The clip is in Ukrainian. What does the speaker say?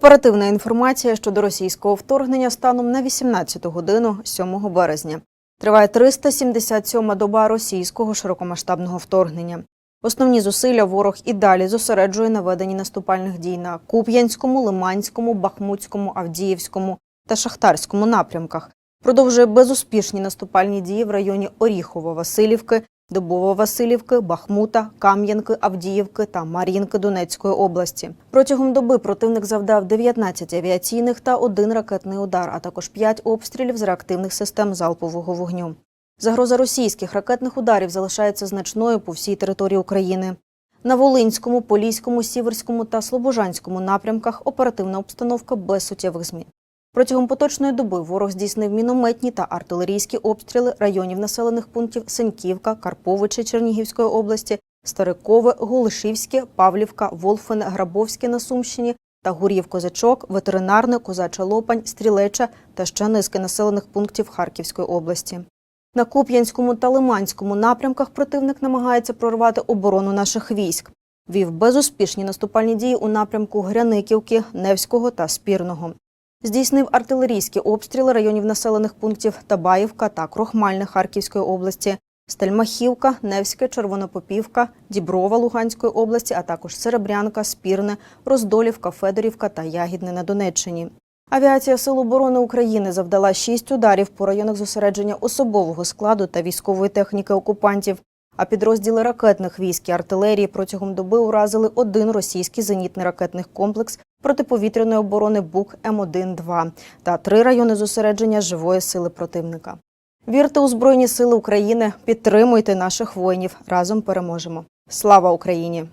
Оперативна інформація щодо російського вторгнення станом на 18 годину 7 березня. Триває 377-ма доба російського широкомасштабного вторгнення. Основні зусилля ворог і далі зосереджує на веденні наступальних дій на Куп'янському, Лиманському, Бахмутському, Авдіївському та Шахтарському напрямках. Продовжує безуспішні наступальні дії в районі Оріхово-Василівки, Дубово-Василівки, Бахмута, Кам'янки, Авдіївки та Мар'їнки Донецької області. Протягом доби противник завдав 19 авіаційних та один ракетний удар, а також 5 обстрілів з реактивних систем залпового вогню. Загроза російських ракетних ударів залишається значною по всій території України. На Волинському, Поліському, Сіверському та Слобожанському напрямках оперативна обстановка без суттєвих змін. Протягом поточної доби ворог здійснив мінометні та артилерійські обстріли районів населених пунктів Сеньківка, Карповичі Чернігівської області, Старикове, Голишівське, Павлівка, Волфине, Грабовське на Сумщині та Гур'їв Козачок, Ветеринарне, Козача Лопань, Стрілеча та ще низки населених пунктів Харківської області. На Куп'янському та Лиманському напрямках противник намагається прорвати оборону наших військ. Вів безуспішні наступальні дії у напрямку Гряниківки, Невського та Спірного. Здійснив артилерійські обстріли районів населених пунктів Табаївка та Крохмальне Харківської області, Стельмахівка, Невське, Червонопопівка, Діброва Луганської області, а також Серебрянка, Спірне, Роздолівка, Федорівка та Ягідне на Донеччині. Авіація Сил оборони України завдала шість ударів по районах зосередження особового складу та військової техніки окупантів. А підрозділи ракетних військ і артилерії протягом доби уразили один російський зенітний ракетний комплекс протиповітряної оборони БУК М1-2 та три райони зосередження живої сили противника. Вірте у Збройні Сили України, підтримуйте наших воїнів. Разом переможемо. Слава Україні!